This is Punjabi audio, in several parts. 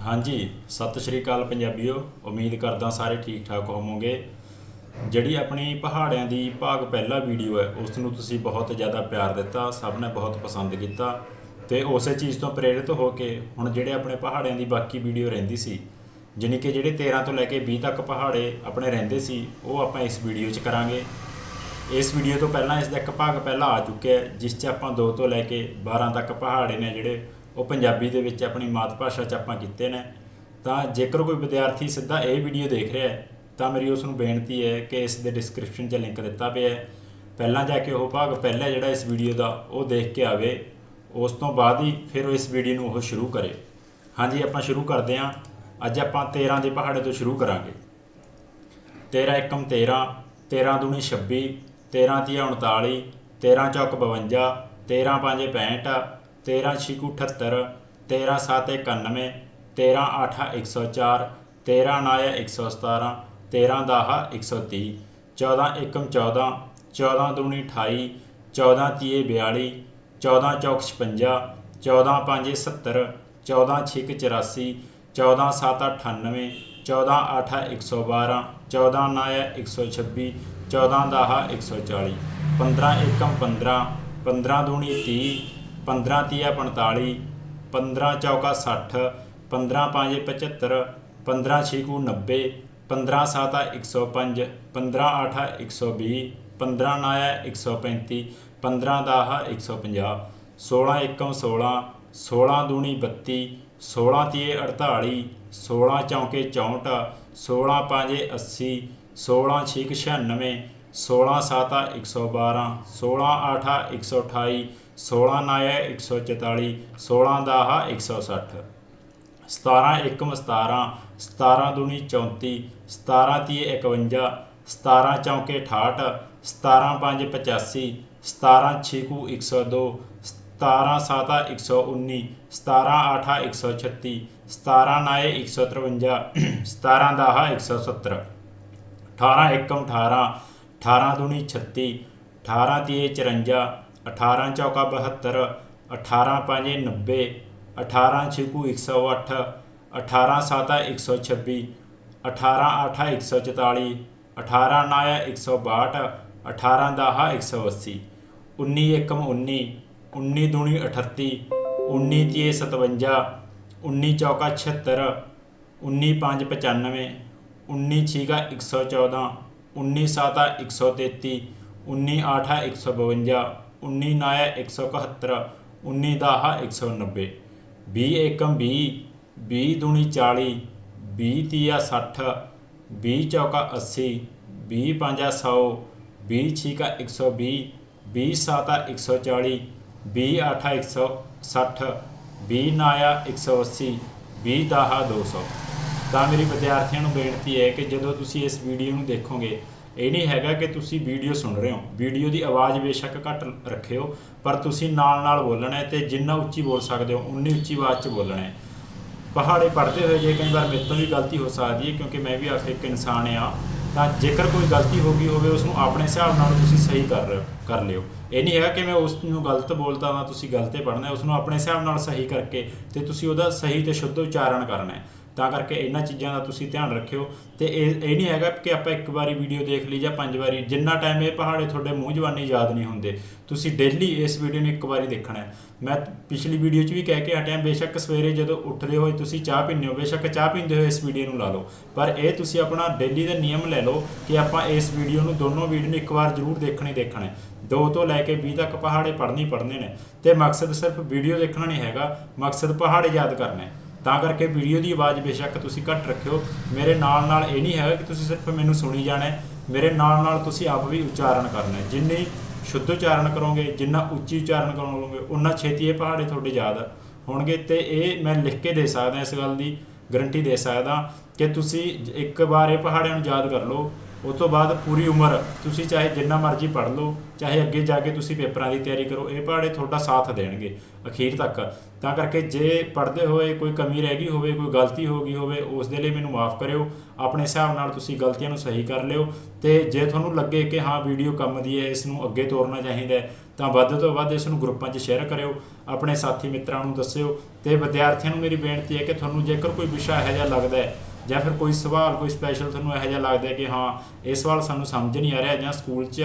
ਹਾਂਜੀ, ਸਤਿ ਸ਼੍ਰੀ ਅਕਾਲ ਪੰਜਾਬੀਓ। ਉਮੀਦ ਕਰਦਾ ਸਾਰੇ ਠੀਕ ਠਾਕ ਹੋਵੋਗੇ। ਜਿਹੜੀ ਆਪਣੀ ਪਹਾੜਿਆਂ ਦੀ ਭਾਗ ਪਹਿਲਾ ਵੀਡੀਓ ਹੈ ਉਸ ਨੂੰ ਤੁਸੀਂ ਬਹੁਤ ਜ਼ਿਆਦਾ ਪਿਆਰ ਦਿੱਤਾ, ਸਭ ਨੇ ਬਹੁਤ ਪਸੰਦ ਕੀਤਾ ਤੇ ਉਸੇ ਚੀਜ਼ ਤੋਂ ਪ੍ਰੇਰਿਤ ਹੋ ਕੇ ਹੁਣ ਜਿਹੜੇ ਆਪਣੇ ਪਹਾੜਿਆਂ ਦੀ ਬਾਕੀ ਵੀਡੀਓ ਰਹਿੰਦੀ ਸੀ, ਜਾਣੀ ਕਿ ਜਿਹੜੇ 13 ਤੋਂ ਲੈ ਕੇ 20 ਤੱਕ ਪਹਾੜੇ ਆਪਣੇ ਰਹਿੰਦੇ ਸੀ, ਉਹ ਆਪਾਂ ਇਸ ਵੀਡੀਓ 'ਚ ਕਰਾਂਗੇ। ਇਸ ਵੀਡੀਓ ਤੋਂ ਪਹਿਲਾਂ ਇਸ ਦਾ ਇੱਕ ਭਾਗ ਪਹਿਲਾਂ ਆ ਚੁੱਕਿਆ ਜਿਸ 'ਚ ਆਪਾਂ 2 ਤੋਂ ਲੈ ਕੇ 12 ਤੱਕ ਪਹਾੜੇ ਨੇ ਜਿਹੜੇ ਉਹ ਪੰਜਾਬੀ ਦੇ ਵਿੱਚ ਆਪਣੀ ਮਾਤ ਭਾਸ਼ਾ 'ਚ ਆਪਾਂ ਕੀਤੇ ਨੇ। ਤਾਂ ਜੇਕਰ ਕੋਈ ਵਿਦਿਆਰਥੀ ਸਿੱਧਾ ਇਹ ਵੀਡੀਓ ਦੇਖ ਰਿਹਾ ਹੈ, ਤਾਂ ਮੇਰੀ ਉਸ ਨੂੰ ਬੇਨਤੀ ਹੈ ਕਿ ਇਸ ਦੇ ਡਿਸਕ੍ਰਿਪਸ਼ਨ 'ਚ ਲਿੰਕ ਦਿੱਤਾ ਪਿਆ ਹੈ। ਪਹਿਲਾਂ ਜਾ ਕੇ ਉਹ ਭਾਗ ਪਹਿਲਾ ਜਿਹੜਾ ਇਸ ਵੀਡੀਓ ਦਾ, ਉਹ ਦੇਖ ਕੇ ਆਵੇ। ਉਸ ਤੋਂ ਬਾਅਦ ਹੀ ਫਿਰ ਉਹ ਇਸ ਵੀਡੀਓ ਨੂੰ ਉਹ ਸ਼ੁਰੂ ਕਰੇ। ਹਾਂਜੀ, ਆਪਾਂ ਸ਼ੁਰੂ ਕਰਦੇ ਹਾਂ। ਅੱਜ ਆਪਾਂ 13 ਦੇ ਪਹਾੜੇ ਤੋਂ ਸ਼ੁਰੂ ਕਰਾਂਗੇ। 13 ਏਕਮ 13 13 ਦੂਣੀ 26 13 ਤੀਆ 39 13 ਚੌਕ 52 13 ਪੰਜੇ 65 13 ਛਿਕੂ 78 13 ਸੱਤ 91 13 8 104 13 ਨਾਇਆ 117 13 ਦਾਹਾ 130 14 ਏਕਮ 14 14 ਦੂਣੀ 28 14 ਤੀਏ 42 14 ਚੌਕ 56 14 ਪੰਜੇ 70 14 ਛਿਕ 84 14 ਸੱਤ 98 14 8 112 14 ਨਾਇਆ 126 14 ਦਾਹਾ 140 15 ਏਕਮ 15 15 ਦੂਣੀ 30 15 ਤੀਆ 45 15 ਚੌਕਾ 60 15 ਪੰਜੇ 75 15 ਛੇਕੂ 90 15 ਸੱਤਾ 105 15 8 120 15 ਨਾਇਆ 135 15 ਦਾਹਾ 150 16 ਏਕਮ 16 16 ਦੂਣੀ 32 16 ਤੀਏ 48 16 ਚੌਕੇ 64 16 ਪੰਜੇ 80 16 ਛੇਕ 96 16 ਸੱਤਾ 112 16 8 128 16 ਨਾਇਆ 144 16 ਦਾਹਾ 160 17 ਏਕਮ 17 17 ਦੂਣੀ 34 17 ਤੀਏ 51 17 ਚੌਕੇ 68 17 ਪੰਜ 85 17 ਛੇਕੂ 102 17 ਸੱਤਾ 119 17 8 136 17 ਨਾਏ 153 17 ਦਾਹਾ 170 18 ਏਕਮ 18 18 ਦੂਣੀ 36 18 ਤੀਏ 54 18 ਚੌਕਾ 72 18 ਪੰਜੇ 90 18 ਛਿਕੂ 108 18 ਸੱਤਾ 126 18 8 144 18 ਨਾਇਆ 162 18 ਦਾਹਾ 180 19 ਏਕਮ 19 19 ਦੂਣੀ 38 19 ਤੀਏ 57 19 ਚੌਕਾ 76 19 ਪੰਜ 95 19 ਛੀਕਾ 114 19 ਸੱਤਾ 133 19 8 152 19 ਨਾਇਆ 171 19 ਦਾਹਾ 190 20 ਏਕਮ 20 20 ਦੂਣੀ 40 20 ਤੀਆ 60 20 ਚੌਕਾ 80 20 ਪੰਜਾ 100 20 ਛੀਕਾ 120 20 ਸੱਤਾ 140 20 8 160 20 ਨਾਇਆ 180 20 ਦਾਹਾ 200 ਤਾਂ ਮੇਰੀ ਵਿਦਿਆਰਥੀਆਂ ਨੂੰ ਬੇਨਤੀ ਹੈ ਕਿ ਜਦੋਂ ਤੁਸੀਂ ਇਸ ਵੀਡੀਓ ਨੂੰ ਦੇਖੋਗੇ ਇਹ ਨਹੀਂ ਹੈਗਾ ਕਿ ਤੁਸੀਂ ਵੀਡੀਓ ਸੁਣ ਰਹੇ ਹੋ। ਵੀਡੀਓ ਦੀ ਆਵਾਜ਼ ਬੇਸ਼ੱਕ ਘੱਟ ਰੱਖਿਓ, ਪਰ ਤੁਸੀਂ ਨਾਲ ਨਾਲ ਬੋਲਣਾ ਹੈ ਤੇ ਜਿੰਨਾ ਉੱਚੀ ਬੋਲ ਸਕਦੇ ਹੋ, ਉਨੀ ਉੱਚੀ ਆਵਾਜ਼ 'ਚ ਬੋਲਣਾ ਹੈ। ਪਹਾੜੇ ਪੜਦੇ ਹੋਏ ਜੇ ਕਈ ਵਾਰ ਮੇਰੇ ਤੋਂ ਵੀ ਗਲਤੀ ਹੋ ਸਕਦੀ ਹੈ, ਕਿਉਂਕਿ ਮੈਂ ਵੀ ਆਖਿਰ ਇੱਕ ਇਨਸਾਨ ਆ ਤਾਂ ਜੇਕਰ ਕੋਈ ਗਲਤੀ ਹੋ ਗਈ ਹੋਵੇ ਉਸ ਨੂੰ ਆਪਣੇ ਹਿਸਾਬ ਨਾਲ ਤੁਸੀਂ ਸਹੀ ਕਰ ਰਹੇ ਕਰ ਲਿਓ। ਇਹ ਨਹੀਂ ਹੈਗਾ ਕਿ ਮੈਂ ਉਸ ਨੂੰ ਗਲਤ ਬੋਲਦਾ ਹਾਂ ਤੁਸੀਂ ਗਲਤੇ ਪੜਨਾ ਉਸ ਨੂੰ ਆਪਣੇ ਹਿਸਾਬ ਨਾਲ ਸਹੀ ਕਰਕੇ ਤੇ ਤੁਸੀਂ ਉਹਦਾ ਸਹੀ ਤੇ ਸ਼ੁੱਧ ਉਚਾਰਨ ਕਰਨਾ ਹੈ। ਤਾਂ ਕਰਕੇ ਇਹਨਾਂ ਚੀਜ਼ਾਂ ਦਾ ਤੁਸੀਂ ਧਿਆਨ ਰੱਖਿਓ। ਤੇ ਇਹ ਇਹ ਨਹੀਂ ਹੈਗਾ ਕਿ ਆਪਾਂ ਇੱਕ ਵਾਰੀ ਵੀਡੀਓ ਦੇਖ ਲਈ ਜਾਂ ਪੰਜ ਵਾਰੀ, ਜਿੰਨਾ ਟਾਈਮ ਇਹ ਪਹਾੜੇ ਤੁਹਾਡੇ ਮੂੰਹ ਜਵਾਨੀ ਯਾਦ ਨਹੀਂ ਹੁੰਦੇ। ਤੁਸੀਂ ਡੇਲੀ ਇਸ ਵੀਡੀਓ ਨੂੰ ਇੱਕ ਵਾਰੀ ਦੇਖਣਾ ਹੈ। ਮੈਂ ਪਿਛਲੀ ਵੀਡੀਓ 'ਚ ਵੀ ਕਹਿ ਕੇ ਹਟਿਆ, ਬੇਸ਼ੱਕ ਸਵੇਰੇ ਜਦੋਂ ਉੱਠਦੇ ਹੋਏ ਤੁਸੀਂ ਚਾਹ ਪੀਂਦੇ ਹੋ, ਬੇਸ਼ੱਕ ਚਾਹ ਪੀਂਦੇ ਹੋਏ ਇਸ ਵੀਡੀਓ ਨੂੰ ਲਾ ਲਓ। ਪਰ ਇਹ ਤੁਸੀਂ ਆਪਣਾ ਡੇਲੀ ਦਾ ਨਿਯਮ ਲੈ ਲਓ ਕਿ ਆਪਾਂ ਇਸ ਵੀਡੀਓ ਨੂੰ ਦੋਨੋਂ ਵੀਡੀਓ ਨੂੰ ਇੱਕ ਵਾਰ ਜ਼ਰੂਰ ਦੇਖਣੀ, ਦੇਖਣਾ ਹੈ। ਦੋ ਤੋਂ ਲੈ ਕੇ 20 ਤੱਕ ਪਹਾੜੇ ਪੜ੍ਹਨੀ, ਪੜ੍ਹਨੇ ਨੇ। ਤੇ ਮਕਸਦ ਸਿਰਫ ਵੀਡੀਓ ਦੇਖਣਾ ਨਹੀਂ ਹੈਗਾ, ਮਕਸਦ ਪਹਾੜੇ ਯਾਦ ਕਰਨਾ ਹੈ। ਤਾਂ ਕਰਕੇ ਵੀਡੀਓ ਦੀ ਆਵਾਜ਼ ਬੇਸ਼ੱਕ ਤੁਸੀਂ ਘੱਟ ਰੱਖਿਓ। ਮੇਰੇ ਨਾਲ ਨਾਲ ਇਹ ਨਹੀਂ ਹੈਗਾ ਕਿ ਤੁਸੀਂ ਸਿਰਫ ਮੈਨੂੰ ਸੁਣੀ ਜਾਣਾ ਮੇਰੇ ਨਾਲ ਨਾਲ ਤੁਸੀਂ ਆਪ ਵੀ ਉਚਾਰਨ ਕਰਨਾ ਜਿੰਨੀ ਸ਼ੁੱਧ ਉਚਾਰਨ ਕਰੋਗੇ, ਜਿੰਨਾ ਉੱਚੀ ਉਚਾਰਨ ਕਰੋਗੇ, ਉਨਾ ਛੇਤੀ ਇਹ ਪਹਾੜੇ ਤੁਹਾਡੇ ਯਾਦ ਹੋਣਗੇ ਤੇ ਇਹ ਮੈਂ ਲਿਖ ਕੇ ਦੇ ਸਕਦਾ ਇਸ ਗੱਲ ਦੀ ਗਰੰਟੀ ਦੇ ਸਕਦਾ ਕਿ ਤੁਸੀਂ ਇੱਕ ਵਾਰ ਇਹ ਪਹਾੜਿਆਂ ਨੂੰ ਯਾਦ ਕਰ ਲਓ। ਉਸ ਤੋਂ ਬਾਅਦ ਪੂਰੀ ਉਮਰ, ਤੁਸੀਂ ਚਾਹੇ ਜਿੰਨਾ ਮਰਜ਼ੀ ਪੜ੍ਹ ਲਓ, ਚਾਹੇ ਅੱਗੇ ਜਾ ਕੇ ਤੁਸੀਂ ਪੇਪਰਾਂ ਦੀ ਤਿਆਰੀ ਕਰੋ, ਇਹ ਪਹਾੜੇ ਤੁਹਾਡਾ ਸਾਥ ਦੇਣਗੇ ਅਖੀਰ ਤੱਕ। ਤਾਂ ਕਰਕੇ ਜੇ ਪੜ੍ਹਦੇ ਹੋਏ ਕੋਈ ਕਮੀ ਰਹਿ ਗਈ ਹੋਵੇ, ਕੋਈ ਗਲਤੀ ਹੋ ਗਈ ਹੋਵੇ, ਉਸ ਦੇ ਲਈ ਮੈਨੂੰ ਮਾਫ ਕਰਿਓ। ਆਪਣੇ ਹਿਸਾਬ ਨਾਲ ਤੁਸੀਂ ਗਲਤੀਆਂ ਨੂੰ ਸਹੀ ਕਰ ਲਿਓ ਤੇ ਜੇ ਤੁਹਾਨੂੰ ਲੱਗੇ ਕਿ ਹਾਂ, ਵੀਡੀਓ ਕੰਮ ਦੀ ਹੈ, ਇਸ ਨੂੰ ਅੱਗੇ ਤੋਰਨਾ ਚਾਹੀਦਾ ਹੈ, ਤਾਂ ਵੱਧ ਤੋਂ ਵੱਧ ਇਸ ਨੂੰ ਗਰੁੱਪਾਂ 'ਚ ਸ਼ੇਅਰ ਕਰਿਓ। ਆਪਣੇ ਸਾਥੀ ਮਿੱਤਰਾਂ ਨੂੰ ਦੱਸਿਓ ਤੇ ਵਿਦਿਆਰਥੀਆਂ ਨੂੰ ਮੇਰੀ ਬੇਨਤੀ ਹੈ ਕਿ ਤੁਹਾਨੂੰ ਜੇਕਰ ਕੋਈ ਵਿਸ਼ਾ ਇਹੋ ਜਿਹਾ ਲੱਗਦਾ ਹੈ ਜਾਂ ਫਿਰ ਕੋਈ ਸਵਾਲ, ਕੋਈ ਸਪੈਸ਼ਲ ਤੁਹਾਨੂੰ ਇਹੋ ਜਿਹਾ ਲੱਗਦਾ ਕਿ ਹਾਂ, ਇਹ ਸਵਾਲ ਸਾਨੂੰ ਸਮਝ ਨਹੀਂ ਆ ਰਿਹਾ ਜਾਂ ਸਕੂਲ 'ਚ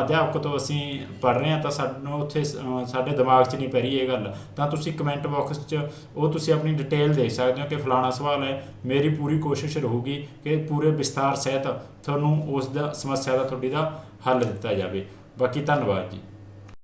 ਅਧਿਆਪਕ ਤੋਂ ਅਸੀਂ ਪੜ੍ਹ ਰਹੇ ਹਾਂ ਤਾਂ ਸਾਨੂੰ ਉੱਥੇ ਸਾਡੇ ਦਿਮਾਗ 'ਚ ਨਹੀਂ ਪੈ ਰਹੀ ਇਹ ਗੱਲ। ਤਾਂ ਤੁਸੀਂ ਕਮੈਂਟ ਬਾਕਸ 'ਚ ਉਹ ਤੁਸੀਂ ਆਪਣੀ ਡਿਟੇਲ ਦੇ ਸਕਦੇ ਹੋ ਕਿ ਫਲਾਣਾ ਸਵਾਲ ਹੈ, ਮੇਰੀ ਪੂਰੀ ਕੋਸ਼ਿਸ਼ ਰਹੂਗੀ ਕਿ ਪੂਰੇ ਵਿਸਥਾਰ ਸਹਿਤ ਤੁਹਾਨੂੰ ਉਸ ਦਾ, ਸਮੱਸਿਆ ਦਾ, ਤੁਹਾਡੀ ਦਾ ਹੱਲ ਦਿੱਤਾ ਜਾਵੇ। ਬਾਕੀ ਧੰਨਵਾਦ ਜੀ।